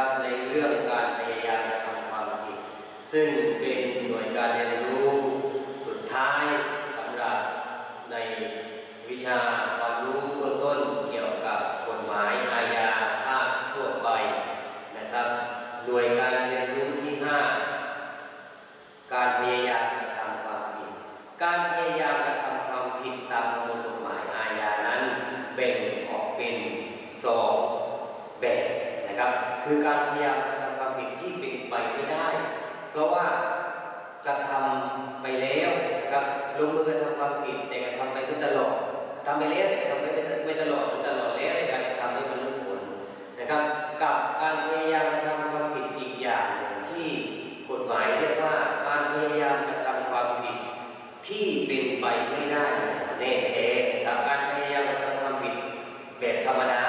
ครับในเรื่องการพยายามกะทำความผิดซึ่งเป็นหน่วยการเรียน ความผิดแต่กระทำไปไม่ตลอดทำไปแล้วแต่กระทำไปไม่ตลอดหรือตลอดแล้วในการกระทำไม่บรรลุผลนะครับ กับการพยายามกระทำความผิดอีกอย่างหนึ่งที่กฎหมายเรียกว่าการพยายามกระทำความผิดที่เป็นไปไม่ได้แน่แท้กับการพยายามกระทำความผิดแบบธรรมดา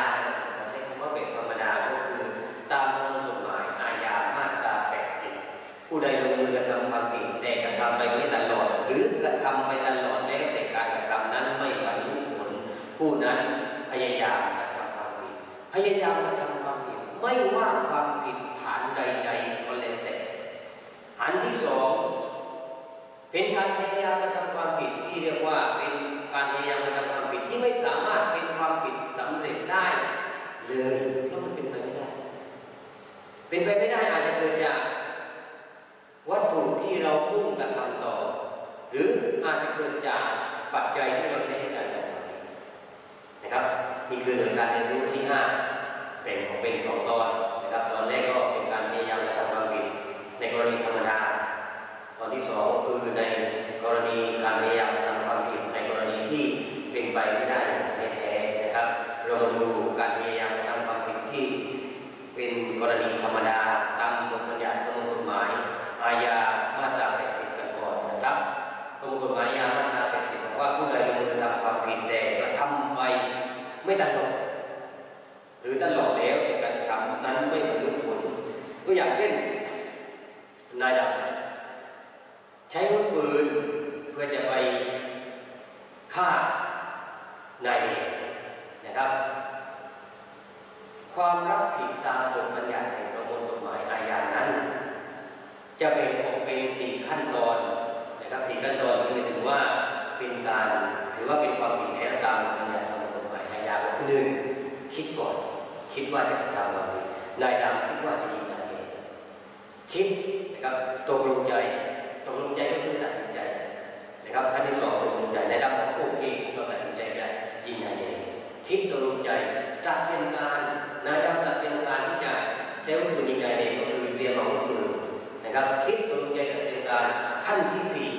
ว่าความผิดฐานใดๆก็แล้วแต่อันที่สองเป็นการพยายามกระทำความผิดที่เรียกว่าเป็นการพยายามกระทำความผิดที่ไม่สามารถเป็นความผิดสำเร็จได้เลยเพราะมันเป็นไปไม่ได้ เป็นไปไม่ได้อาจจะเกิดจากวัตถุที่เราพุ่งกระทำต่อ หรืออาจจะเกิดจากปัจจัยที่เราใช้ในการกระทำความผิดนะครับนี่คือหน่วยการเรียนรู้ที่ห้า แบ่งออกเป็นสองตอนนะครับตอนแรกก็เป็นการพยายามกระทำความผิดในกรณีธรรมดา ตอนที่สองคือในกรณีการพยายามทำความผิดในกรณีที่เป็นไปไม่ได้ในแท้นะครับ เรามาดูการพยายามทำความผิดที่เป็นกรณีธรรมดาตามบทบัญญัติประมวลกฎหมายอาญามาตรา80กันก่อนนะครับประมวลกฎหมายอาญามาตรา80บอกว่าผู้ใดลงมือทำความผิดแต่กระทำไปไม่ตลอดหรือตลอด ตัวอย่างเช่น นายดำใช้อาวุธปืนเพื่อจะไปฆ่านายเอกนะครับ ความรับผิดตามบทบัญญัติแห่งประมวลกฎหมายอาญานั้น จะแบ่งออกเป็นสี่ขั้นตอนนะครับสี่ขั้นตอนจึงจะถือว่าเป็นการถือว่าเป็นความผิดแล้วตามบทบัญญัติประมวลกฎหมายอาญาก็คือหนึ่งคิดก่อน คิดว่าจะกระทำความผิดนายดำคิดว่าจะยิ คิดนะครับตกลงใจตกลงใจก็คือตัดสินใจนะครับท่านที่สองตกลงใจในดำบอกโอเคเราตัดสินใจจะยิงนายเองคิดตกลงใจจัดเส้นการในายดำจัดเส้นการที่จะใช้าวุธปืนยิงนายเองก็คือเตรียมอาวุธปืนนะครับ คิดตกลงใจจัดเส้นการขั้นที่สี่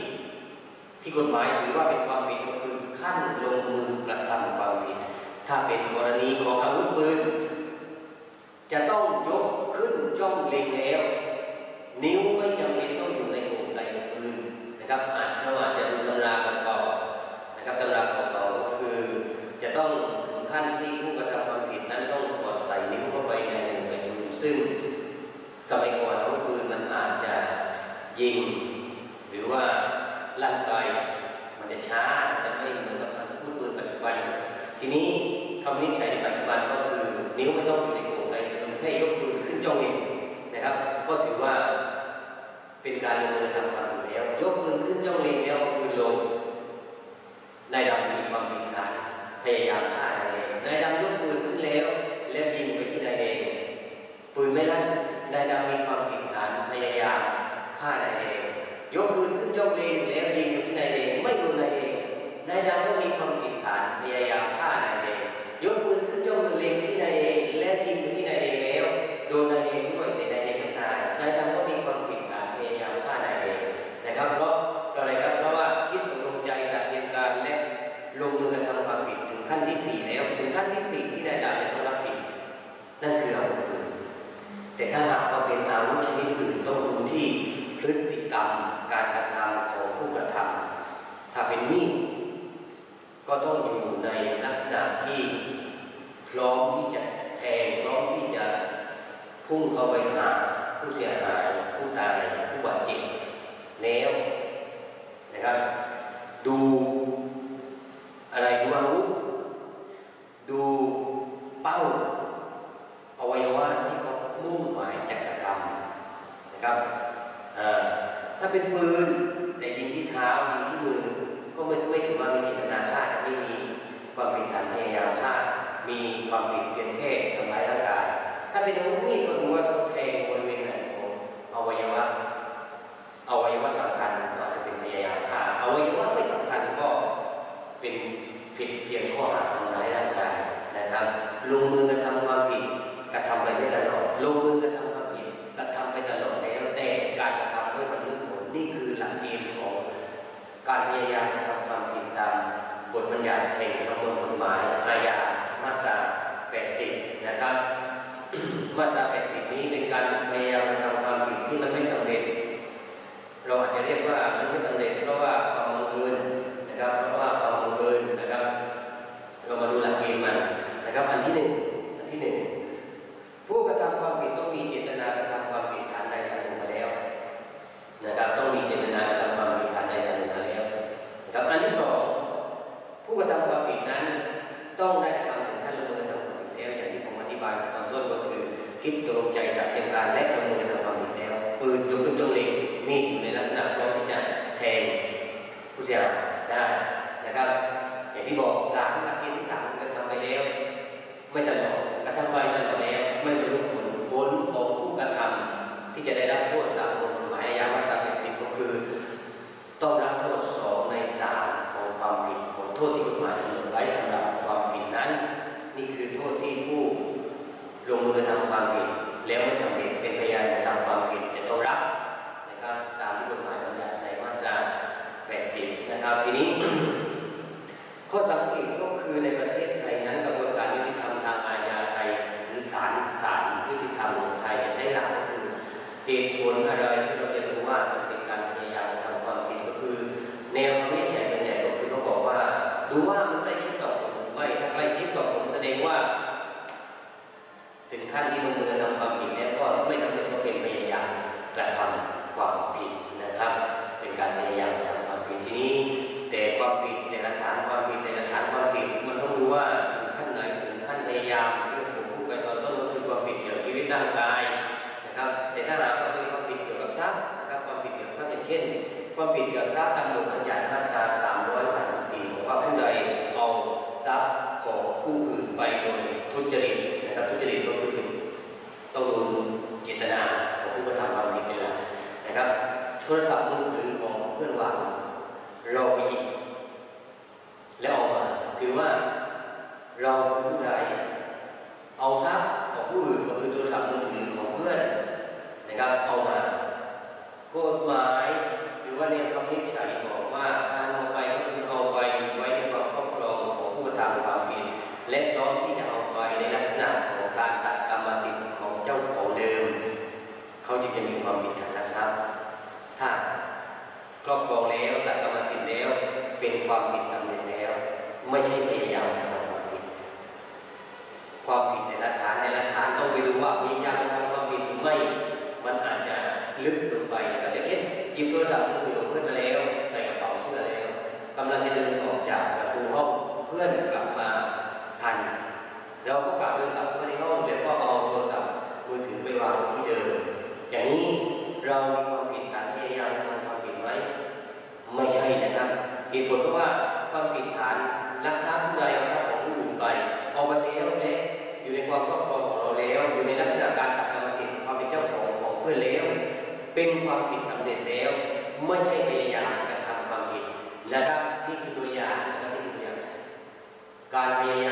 ที่กฎหมายถือว่าเป็นความผิดก็คือขั้นลงมือกระทำความผิดถ้าเป็นกรณีของอาวุธปืนจะต้องยกขึ้นจ้องเล็งแล้ว นิ้วไม่จำเป็นต้องอยู่ในกลุ่มใจปืนนะครับอาจเราอาจจะดูตำราเก่าๆนะครับตำราเก่าๆก็คือ จะต้องถึงขั้นที่ผู้กระทำความผิดนั้นต้องสอดใส่นิ้วเข้าไปในกลุ่มใจปืนซึ่งสมัยก่อนอาวุธปืนมันอาจจะยิง หรือว่าร่างกายมันจะช้าจะไม่เหมือนกับอาวุธปืนปัจจุบัน ทีนี้คำวินิจฉัยในปัจจุบันก็คือ นิ้วไม่ต้องอยู่ในกลุ่มใจปืนแค่ยกปืนขึ้นจ้องเองนะครับ ก็ถือว่าเป็น การลงมือทำความผิดแล้ว ยกมือขึ้นจ้องเล็งแล้วเอามือลงนายดำมีความผิดฐานพยายามฆ่า แต่ถ้าหากว่าเป็นอาวุธชนิดอื่นต้องดูที่พฤติกรรมการกระทำของผู้กระทำถ้าเป็นมีดก็ต้องอยู่ในลักษณะที่พร้อมที่จะแทงพร้อมที่จะพุ่งเข้าไปหาผู้เสียหายผู้ตายผู้บาดเจ็บแล้วนะครับดูอะไรดูอาวุธดูเป้า อวัยวะที่เขามุ่งหมายจะกระทำนะครับอ่า ถ้าเป็นปืนแต่ยิงที่เท้ายิงที่มือก็ไม่ไม่ถือว่ามีเจตนาฆ่าแต่ไม่มีความผิดฐานพยายามฆ่า มีความผิดเพียงแค่ทำร้ายร่างกาย ถ้าเป็นอาวุธมีดก็ดูว่าต้องแทงบริเวณไหนของอวัยวะอวัยวะสำคัญอาจจะเป็นพยายามฆ่าอวัยวะไม่สำคัญก็เป็นผิดเพียงข้อหาทำร้ายร่างกายนะครับลงมือกระทำความผิดกระทำไปไม่ตลอดลงมือกระ การพยายามทำความผิดตามบทบัญญัติแห่งประมวลกฎหมาย ผู้เสียหายได้นะครับ อย่างที่บอกสามหลักเกณฑ์ที่สามกระทำไปแล้ว ไม่ตลอดกระทำไปตลอดแล้วไม่บรรลุผลผลของผู้กระทำที่จะได้รับโทษตามกฎหมายอาญามาตรา80ก็คือ ต้องรับโทษสองในสามของความผิดผลโทษที่กฎหมายกำหนดไว้สำหรับความผิดนั้น นี่คือโทษที่ผู้ลงมือกระทำความผิดแล้วไม่สำเร็จ ช่นความผิดเกี่ยวกับทรัพย์ตามบทบัญญัติมาตรา334บอกว่าผู้ใดเอาทรัพย์ของผู้อื่นไปโดยทุจริตนะครับทุจริตก็คือต้องดูเจตนาของผู้กระทำความผิดเป็นหลักนะครับ โทรศัพท์มือถือของเพื่อนวางเราไปหยิบแล้วเอามาถือว่าเราคือผู้ใดเอาทรัพย์ของผู้อื่นก็คือโทรศัพท์มือถือของเพื่อนนะครับเอามากฎหมาย ว่าแนวคำวินิจฉัยบอกว่าการเอาไปก็คือเอาไปไว้ในความครอบครองของผู้กระทำความผิดและพร้อมที่จะเอาไปในลักษณะของการตัดกรรมสิทธิ์ของเจ้าของเดิม เขาจึงจะมีความผิดฐานลักทรัพย์ถ้าครอบครองแล้วตัดกรรมสิทธิ์แล้วเป็นความผิดสำเร็จแล้ว ไม่ใช่พยายามกระทำความผิดความผิดแต่ละฐานแต่ละฐานต้องไปดูว่าพยายามกระทำความผิดหรือไม่ มันอาจจะลึกลงไปนะครับอย่างเช่นหยิบโทรศัพท์มือถื เดินออกจากประตูห้องเพื่อนกลับมาทัน เราก็กลับเดินกลับเข้าไปในห้องแล้วก็เอาโทรศัพท์มือถือไปวางที่เดิมอย่างนี้เรามีความผิดฐานพยายามทำความผิดไหมไม่ใช่นะครับเหตุผลเพราะว่าความผิดฐานลักทรัพย์ผู้ใดเอาทรัพย์ของผู้อื่นไป เอาไปแล้วและอยู่ในความครอบครองของเราแล้วอยู่ในลักษณะการตัดกรรมสิทธิ์ความเป็นเจ้าของของเพื่อนแล้ว เป็นความผิดสำเร็จแล้ว ไม่ใช่พยายาม นะครับนี่คือตัวอย่างนะครับนี่คือตัวอย่าง การพยายาม